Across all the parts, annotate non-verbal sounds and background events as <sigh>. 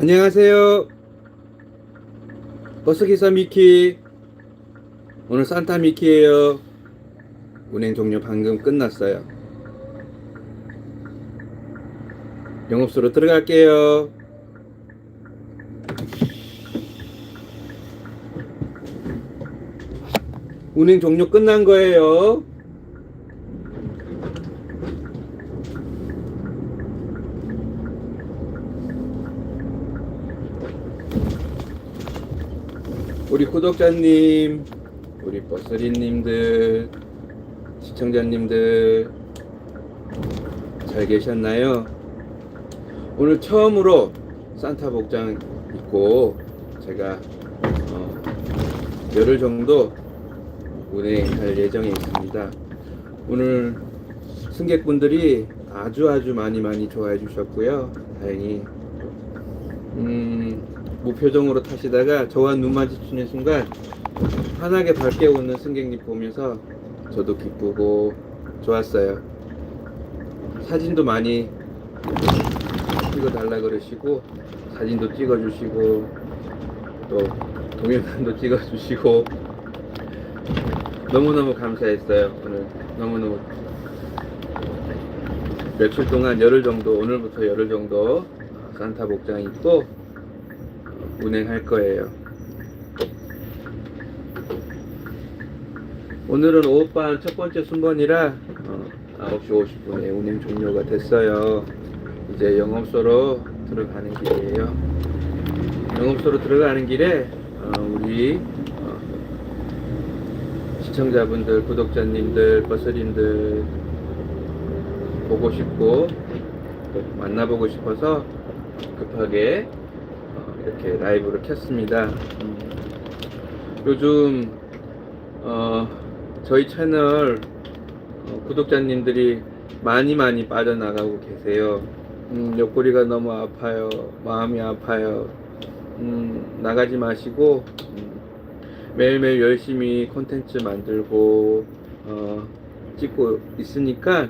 안녕하세요. 버스기사 미키. 오늘 산타 미키예요. 운행 종료 방금 끝났어요. 영업소로 들어갈게요. 운행 종료 끝난 거예요. 우리 구독자님, 우리 버스리님들, 시청자님들 잘 계셨나요? 오늘 처음으로 산타 복장 입고 제가 어, 열흘 정도 운행할 예정에 있습니다. 오늘 승객분들이 아주 아주 많이 많이 좋아해 주셨고요. 다행히 음, 무표정으로 타시다가 저와 눈 마주치는 순간 환하게 밝게 웃는 승객님 보면서 저도 기쁘고 좋았어요. 사진도 많이 찍어달라 그러시고 사진도 찍어주시고 또 동영상도 찍어주시고 너무너무 감사했어요. 오늘 너무너무 며칠 동안 열흘 정도 오늘부터 열흘 정도 산타 복장 입고 운행할 거예요. 오늘은 오후반 첫 번째 순번이라 어, 9시 50분에 운행 종료가 됐어요. 이제 영업소로 들어가는 길이에요. 영업소로 들어가는 길에 어, 우리 어, 시청자분들, 구독자님들, 버스님들 보고 싶고 또 만나보고 싶어서 급하게 어, 이렇게 라이브를 켰습니다. 음, 요즘 어, 저희 채널 어, 구독자님들이 많이 많이 빠져나가고 계세요. 음, 옆구리가 너무 아파요. 마음이 아파요. 음, 나가지 마시고 음, 매일매일 열심히 콘텐츠 만들고 어, 찍고 있으니까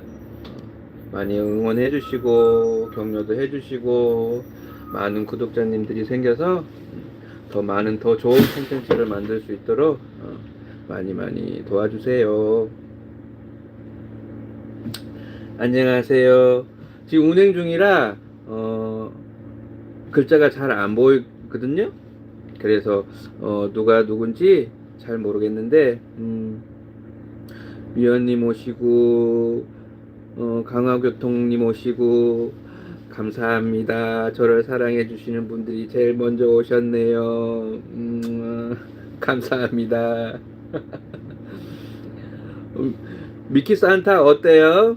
많이 응원해 주시고 격려도 해 주시고 많은 구독자님들이 생겨서 더 많은 더 좋은 콘텐츠를 만들 수 있도록 어, 많이 많이 도와주세요. 안녕하세요. 지금 운행 중이라 어, 글자가 잘 안 보이거든요. 그래서 어, 누가 누군지 잘 모르겠는데 음, 위원님 오시고 어, 강화교통님 오시고 감사합니다. 저를 사랑해 주시는 분들이 제일 먼저 오셨네요. 음, 감사합니다. <laughs> 음, 미키 산타 어때요?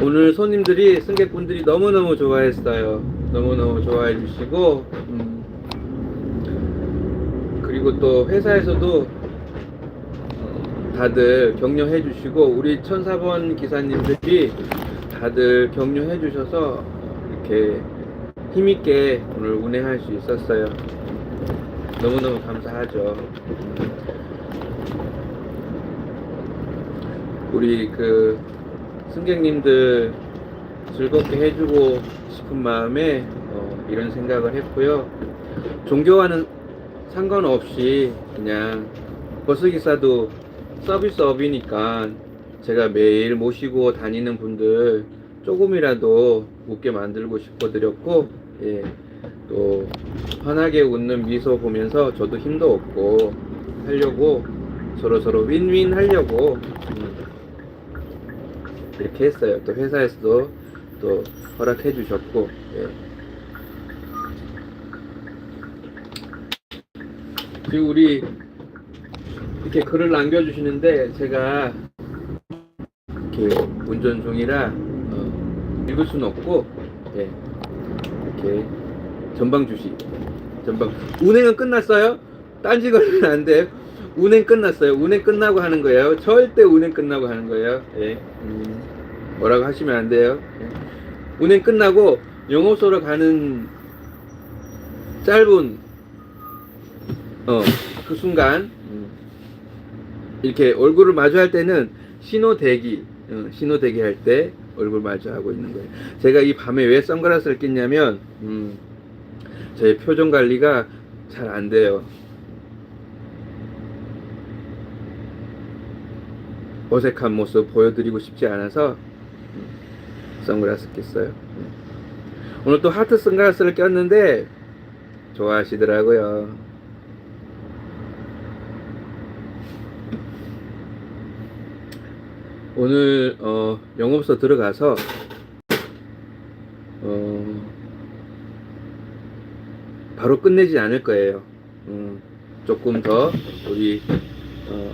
오늘 손님들이 승객분들이 너무너무 좋아했어요. 너무너무 좋아해 주시고 음, 그리고 또 회사에서도 어, 다들 격려해 주시고 우리 1004번 기사님들이 다들 격려해 주셔서 이렇게 힘있게 오늘 운행할 수 있었어요. 너무너무 감사하죠. 우리 그 승객님들 즐겁게 해주고 싶은 마음에 어, 이런 생각을 했고요. 종교와는 상관없이 그냥 버스기사도 서비스업이니까 제가 매일 모시고 다니는 분들 조금이라도 웃게 만들고 싶어 드렸고 예, 또 환하게 웃는 미소 보면서 저도 힘도 얻고 하려고 서로 서로 윈윈 하려고 음, 이렇게 했어요. 또 회사에서도 또 허락해 주셨고 예. 그리고 우리 이렇게 글을 남겨주시는데 제가 이렇게 운전 중이라 어, 읽을 수는 없고 예. 이렇게 전방 주시 전방 운행은 끝났어요? 딴지 걸리면 안 돼. 운행 끝났어요. 운행 끝나고 하는 거예요. 절대 운행 끝나고 하는 거예요. 예. 음, 뭐라고 하시면 안 돼요. 예. 운행 끝나고 영업소로 가는 짧은 어, 그 순간 음, 이렇게 얼굴을 마주할 때는 신호 대기 어, 신호 대기 할 때 얼굴 마주하고 있는 거예요. 제가 이 밤에 왜 선글라스를 꼈냐면 음, 제 표정 관리가 잘 안 돼요. 어색한 모습 보여드리고 싶지 않아서 음, 선글라스 꼈어요. 음. 오늘 또 하트 선글라스를 꼈는데 좋아하시더라고요. 오늘 어, 영업소 들어가서 어, 바로 끝내지 않을 거예요. 음, 조금 더 우리 어,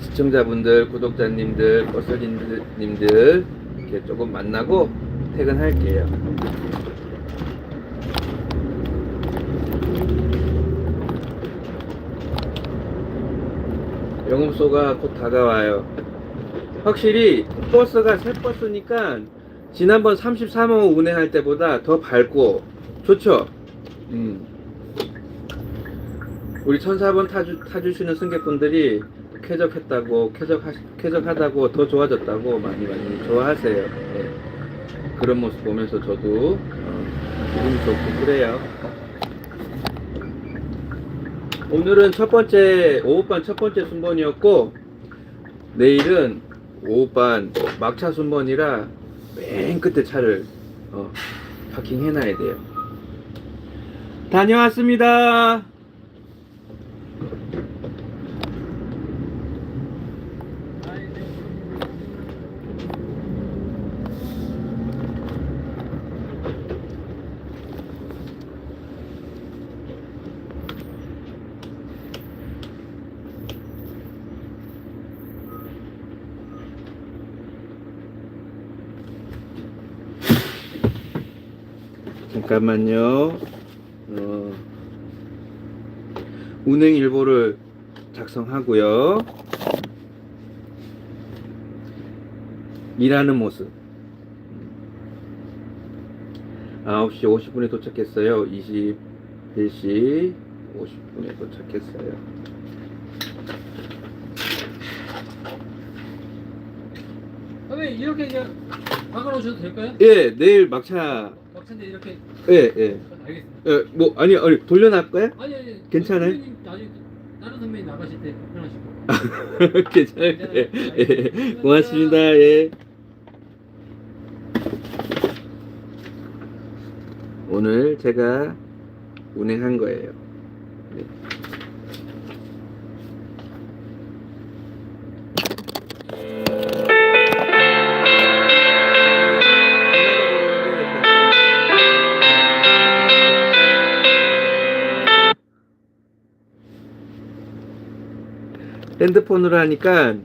시청자분들, 구독자님들, 버스님들 이렇게 조금 만나고 퇴근할게요. 영업소가 곧 다가와요. 확실히 버스가 새 버스니까 지난번 33호 운행할 때보다 더 밝고 좋죠. 음. 우리 1004번 타주, 타주시는 승객분들이 쾌적했다고 쾌적하, 쾌적하다고 더 좋아졌다고 많이 많이 좋아하세요. 예. 그런 모습 보면서 저도 어, 기분이 좋고 그래요. 오늘은 첫 번째 오후반 첫 번째 순번이었고 내일은 오후반 막차 순번이라 맨 끝에 차를 어, 파킹 해놔야 돼요. 다녀왔습니다. 잠깐만요. 어, 운행 일보를 작성하고요. 일하는 모습. 9시 50분에 도착했어요. 21시 50분에 도착했어요. 선생님 이렇게 그냥 박아놓으셔도 될까요? 예, 내일 막차. 막차인데 이렇게 예, 예. 알겠습니다. 예, 뭐 아니 아니 돌려놨을까요? 아니 아니 괜찮아요? 나중에 다른 선배님 나가실 때 불편하시고 <laughs> 괜찮아요. 예, 예. 고맙습니다. 예. 오늘 제가 운행한 거예요. 네. 핸드폰으로 하니까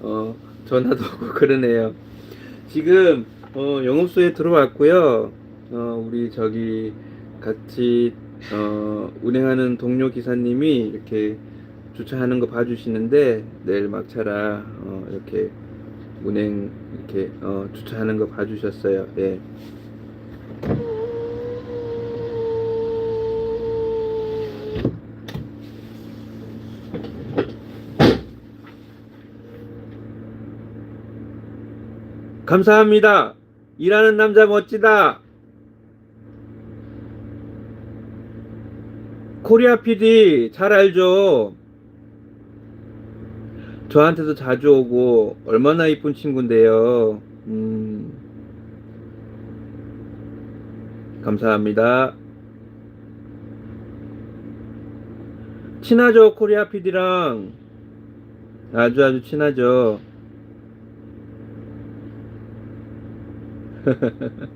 어, 전화도 오고 그러네요. 지금 어, 영업소에 들어왔고요. 어, 우리 저기 같이 어, 운행하는 동료 기사님이 이렇게 주차하는 거 봐주시는데 내일 막차라 어, 이렇게 운행 이렇게 어, 주차하는 거 봐주셨어요. 예. 감사합니다. 일하는 남자 멋지다. 코리아 PD 잘 알죠? 저한테도 자주 오고 얼마나 이쁜 친구인데요. 음. 감사합니다. 친하죠, 코리아 PD랑. 아주 아주 친하죠. <laughs>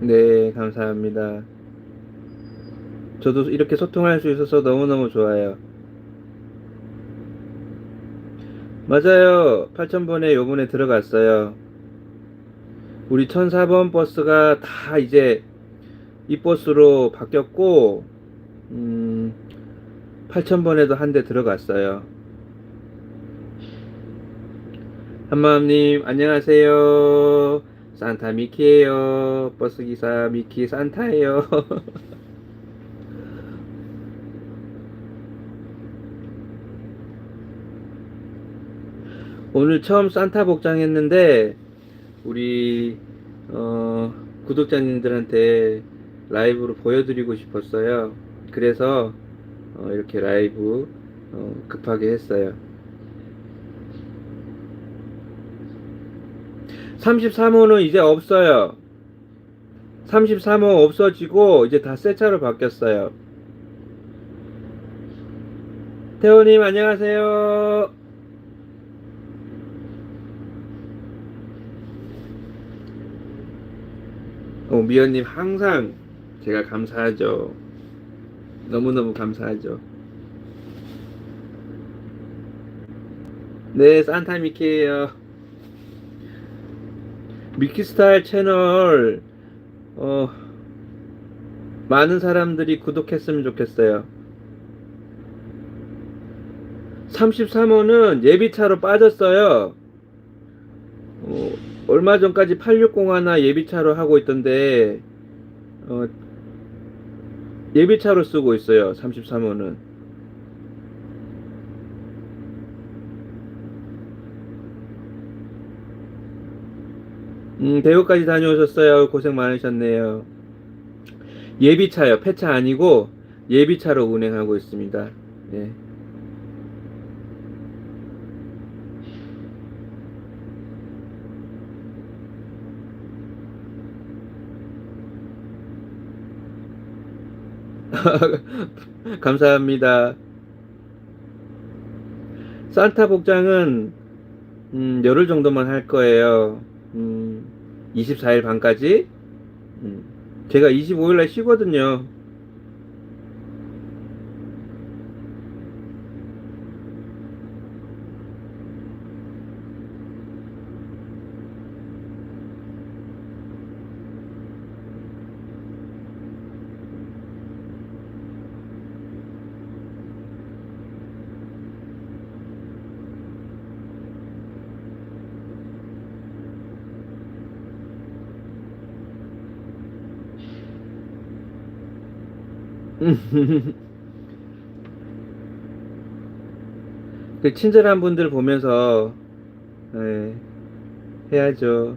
네, 감사합니다. 저도 이렇게 소통할 수 있어서 너무너무 좋아요. 맞아요. 8000번에 요번에 들어갔어요. 우리 1004번 버스가 다 이제 이 버스로 바뀌었고, 음, 8,000번에도 한 대 들어갔어요. 한마음님, 안녕하세요. 산타 미키예요. 버스기사 미키 산타예요. <laughs> 오늘 처음 산타 복장 했는데 우리 어, 구독자님들한테 라이브로 보여드리고 싶었어요. 그래서 어, 이렇게 라이브 어, 급하게 했어요. 33호는 이제 없어요. 33호 없어지고 이제 다 새 차로 바뀌었어요. 태호님 안녕하세요. 어, 미연님 항상 제가 감사하죠. 너무너무 감사하죠. 네, 산타 미키예요. 미키스타일 채널 어 많은 사람들이 구독했으면 좋겠어요. 33호는 예비차로 빠졌어요. 어, 얼마 전까지 860 하나 예비차로 하고 있던데 어, 예비차로 쓰고 있어요. 33호는. 음, 대구까지 다녀오셨어요. 고생 많으셨네요. 예비차요. 폐차 아니고 예비차로 운행하고 있습니다. 예. <laughs> 감사합니다. 산타 복장은 음, 열흘 정도만 할 거예요. 음, 24일 반까지. 음, 제가 25일 날 쉬거든요. <laughs> 그 친절한 분들 보면서 예, 해야죠.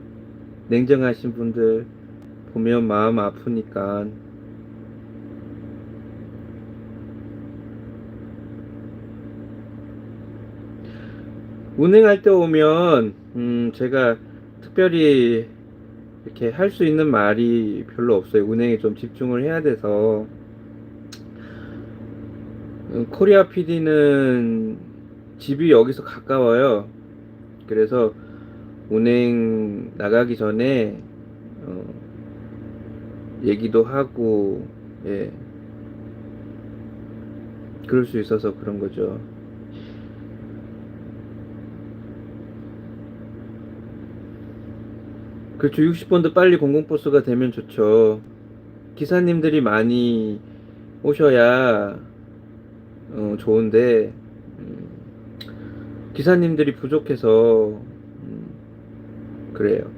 냉정하신 분들 보면 마음 아프니까. 운행할 때 오면 음, 제가 특별히 이렇게 할 수 있는 말이 별로 없어요. 운행에 좀 집중을 해야 돼서. 음, 코리아 PD는 집이 여기서 가까워요. 그래서 운행 나가기 전에 어, 얘기도 하고 예 그럴 수 있어서 그런 거죠. 그렇죠. 60번도 빨리 공공버스가 되면 좋죠. 기사님들이 많이 오셔야 어, 좋은데 음, 기사님들이 부족해서 음, 그래요.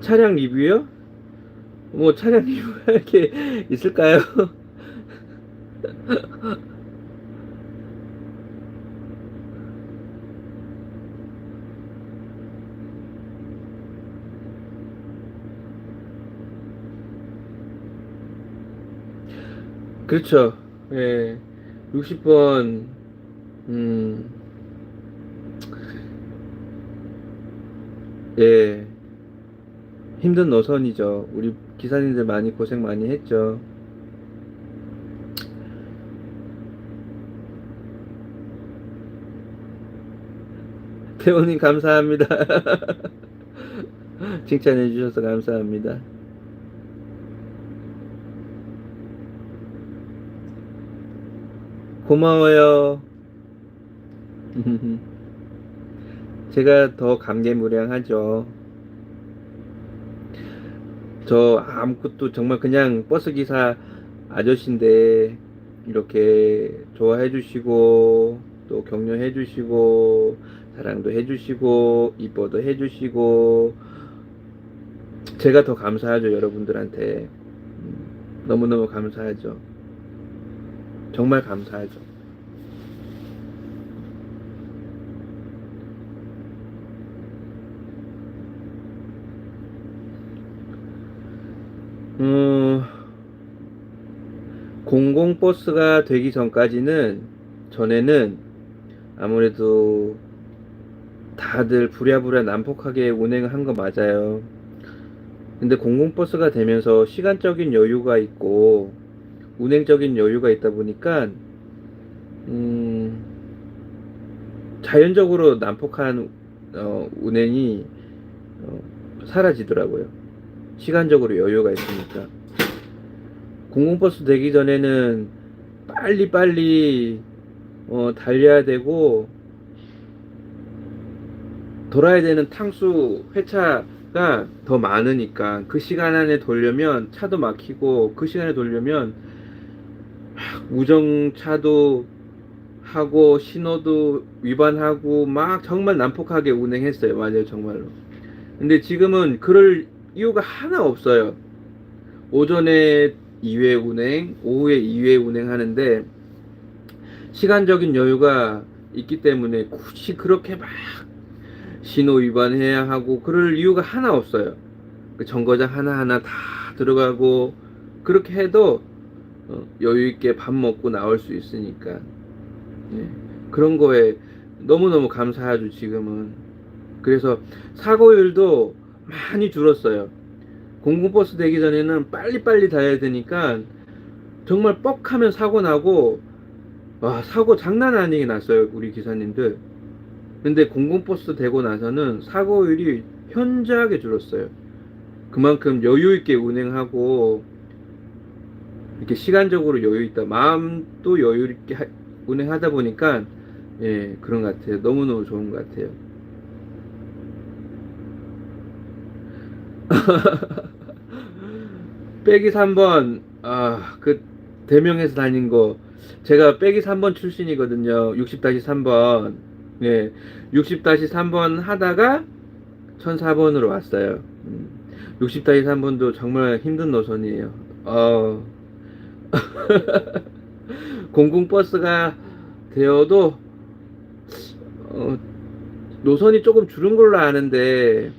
차량 리뷰요? 뭐 차량 <laughs> 리뷰가 이렇게 있을까요? <laughs> 그렇죠. 예. 60번, 음, 예. 힘든 노선이죠. 우리 기사님들 많이 고생 많이 했죠. 태호님 감사합니다. <laughs> 칭찬해 주셔서 감사합니다. 고마워요. <laughs> 제가 더 감개무량하죠. 저 아무것도 정말 그냥 버스 기사 아저씨인데 이렇게 좋아해 주시고 또 격려해 주시고 사랑도 해 주시고 이뻐도 해 주시고 제가 더 감사하죠 여러분들한테 음, 너무너무 감사하죠 정말 감사하죠 음, 공공버스가 되기 전까지는 전에는 아무래도 다들 부랴부랴 난폭하게 운행을 한 거 맞아요. 근데 공공버스가 되면서 시간적인 여유가 있고 운행적인 여유가 있다 보니까 음, 자연적으로 난폭한 어, 운행이 어, 사라지더라고요. 시간적으로 여유가 있으니까. 공공버스 되기 전에는 빨리 빨리 어, 달려야 되고 돌아야 되는 탕수 회차가 더 많으니까 그 시간 안에 돌려면 차도 막히고 그 시간에 돌려면 막 우정차도 하고 신호도 위반하고 막 정말 난폭하게 운행했어요. 맞아요, 정말로. 근데 지금은 그럴 이유가 하나 없어요. 오전에 2회 운행, 오후에 2회 운행하는데 시간적인 여유가 있기 때문에 굳이 그렇게 막 신호 위반해야 하고 그럴 이유가 하나 없어요. 그 정거장 하나하나 다 들어가고 그렇게 해도 어, 여유 있게 밥 먹고 나올 수 있으니까. 예, 그런 거에 너무너무 감사하죠 지금은. 그래서 사고율도 많이 줄었어요. 공공버스 되기 전에는 빨리빨리 다녀야 되니까 정말 뻑하면 사고 나고 와 사고 장난 아니게 났어요 우리 기사님들. 근데 공공버스 되고 나서는 사고율이 현저하게 줄었어요. 그만큼 여유 있게 운행하고 이렇게 시간적으로 여유 있다 마음도 여유 있게 하- 운행하다 보니까 예 그런 것 같아요. 너무너무 좋은 것 같아요. <laughs> 빼기 3번. 아 그 대명에서 다닌 거. 제가 빼기 3번 출신이거든요. 60-3번. 예 60-3번 하다가 1004번으로 왔어요. 음, 60-3번도 정말 힘든 노선이에요. 어 <laughs> 공공버스가 되어도 어, 노선이 조금 줄은 걸로 아는데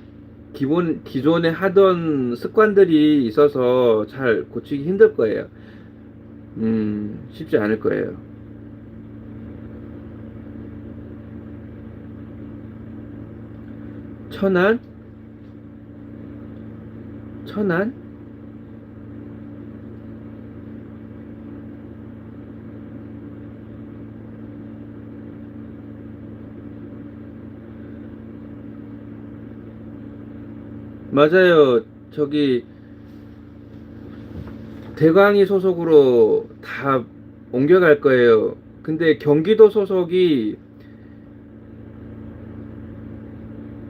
기본 기존에 하던 습관들이 있어서 잘 고치기 힘들 거예요. 음, 쉽지 않을 거예요. 천안? 천안? 맞아요. 저기 대광이 소속으로 다 옮겨갈 거예요. 근데 경기도 소속이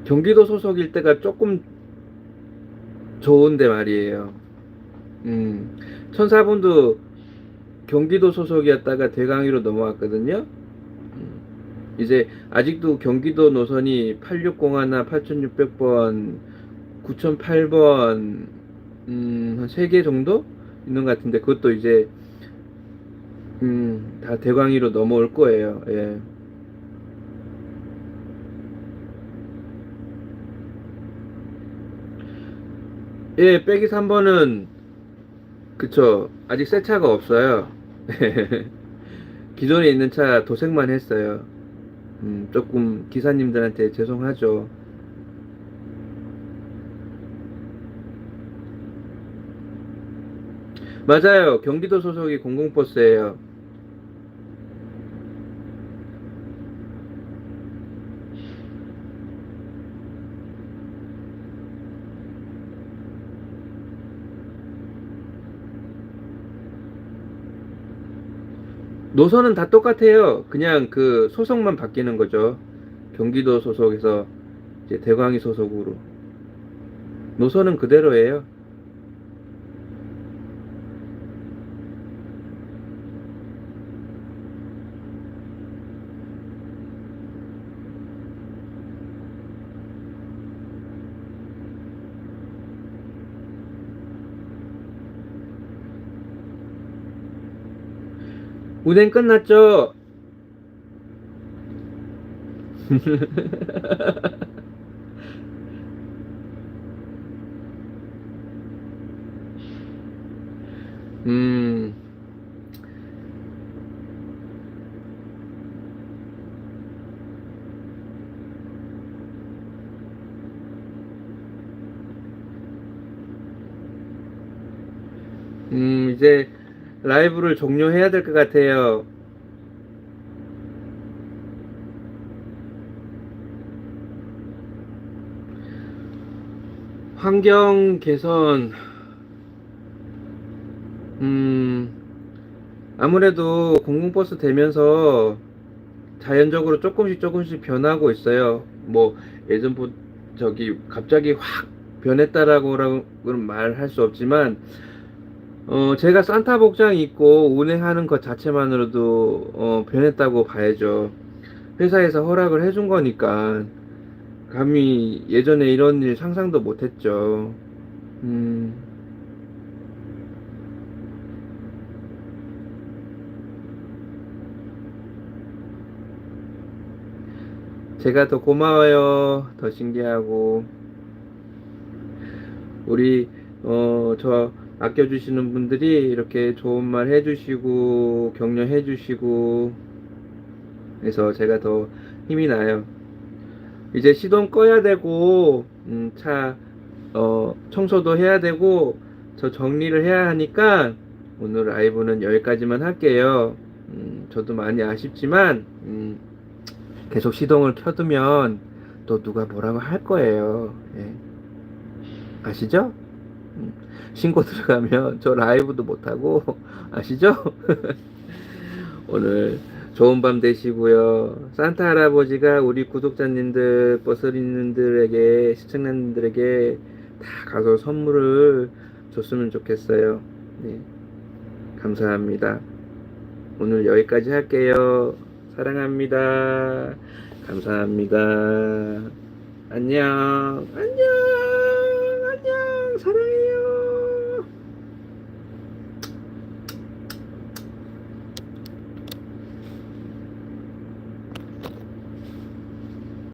경기도 소속일 때가 조금 좋은데 말이에요. 음, 천사분도 경기도 소속이었다가 대강위로 넘어왔거든요. 음, 이제 아직도 경기도 노선이 860하나 8600번 9008번 음, 한 3개 정도 있는 것 같은데 그것도 이제 음, 다 대광위로 넘어올 거예요. 예. 예, 빼기 3번은 그쵸. 아직 새 차가 없어요. <laughs> 기존에 있는 차 도색만 했어요. 음, 조금 기사님들한테 죄송하죠. 맞아요. 경기도 소속이 공공버스예요. 노선은 다 똑같아요. 그냥 그 소속만 바뀌는 거죠. 경기도 소속에서 이제 대광이 소속으로. 노선은 그대로예요. 운행 끝났죠? <laughs> 음. 음, 이제 라이브를 종료해야 될 것 같아요. 환경 개선, 음, 아무래도 공공버스 되면서 자연적으로 조금씩 조금씩 변하고 있어요. 뭐, 예전 보, 저기, 갑자기 확 변했다라고는 말할 수 없지만, 어, 제가 산타 복장 입고 운행하는 것 자체만으로도, 어, 변했다고 봐야죠. 회사에서 허락을 해준 거니까, 감히 예전에 이런 일 상상도 못 했죠. 음, 제가 더 고마워요. 더 신기하고. 우리, 어, 저 아껴주시는 분들이 이렇게 좋은 말 해주시고, 격려해주시고, 그래서 제가 더 힘이 나요. 이제 시동 꺼야 되고, 음, 차, 어, 청소도 해야 되고, 저 정리를 해야 하니까, 오늘 라이브는 여기까지만 할게요. 음, 저도 많이 아쉽지만, 음, 계속 시동을 켜두면 또 누가 뭐라고 할 거예요. 예. 아시죠? 음, 신고 들어가면 저 라이브도 못하고, 아시죠? 오늘 좋은 밤 되시고요. 산타 할아버지가 우리 구독자님들, 버스리님들에게, 시청자님들에게 다 가서 선물을 줬으면 좋겠어요. 네. 감사합니다. 오늘 여기까지 할게요. 사랑합니다. 감사합니다. 안녕. 안녕. 사랑해요.